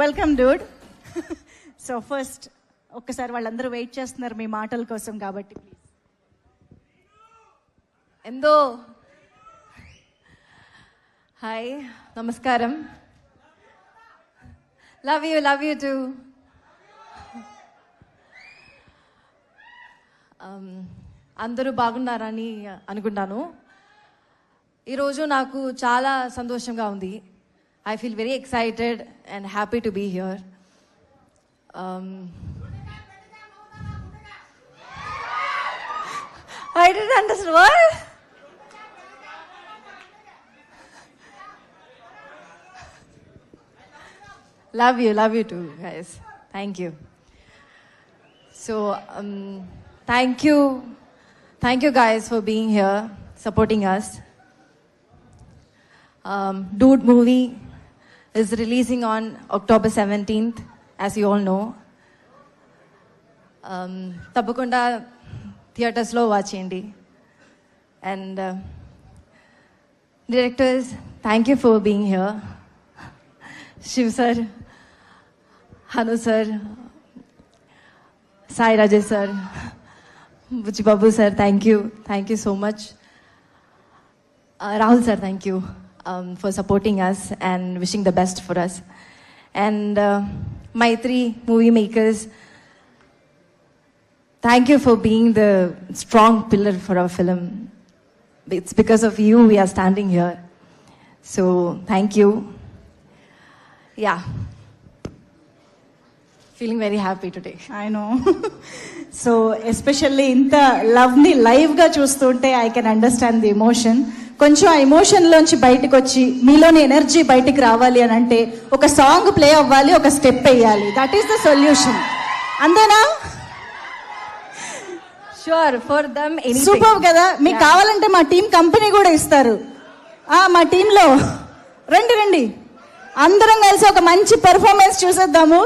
Welcome Dude so first ఒక్కసారి వాళ్ళందరూ wait చేస్తున్నారు మీ మాటల కోసం కాబట్టి ప్లీజ్ ఎందో? హాయ్ నమస్కారం. Love you love you too అందరూ బాగున్నారని అనుకున్నాను. ఈరోజు నాకు చాలా సంతోషంగా ఉంది. I feel very excited and happy to be here. Um, I didn't understand what? love you, love you too, guys. Thank you. So, um, thank you. Thank you guys for being here, supporting us. Um, Dude movie is releasing on October 17th, as you all know. Um, తప్పకుండా థియేటర్స్లో watch చేయండి and directors thank you for being here Shiv sir Hanu sir Sai Rajesh sir Buchibabu sir thank you thank you so much Rahul sir thank you for supporting us and wishing the best for us and my three movie makers Thank you for being the strong pillar for our film. It's because of you we are standing here. So, thank you. Yeah. Feeling very happy today. I know so especially ఇంత లవ్ని లైవ్గా చూస్తుంటే I can understand the emotion కొంచెం ఆ ఎమోషన్లోంచి బయటకు వచ్చి మీలోని energy బయటికి రావాలి అని అంటే ఒక సాంగ్ ప్లే అవ్వాలి ఒక స్టెప్ వేయాలి. దట్ ఈస్ ద సొల్యూషన్ అంతేనా? For them, anything. సూపర్ కదా. మీకు కావాలంటే మా టీం కంపెనీ కూడా ఇస్తారు. ఆ మా టీంలో రండి రండి. అందరం కలిసి ఒక మంచి పెర్ఫార్మెన్స్ చూసేద్దాము.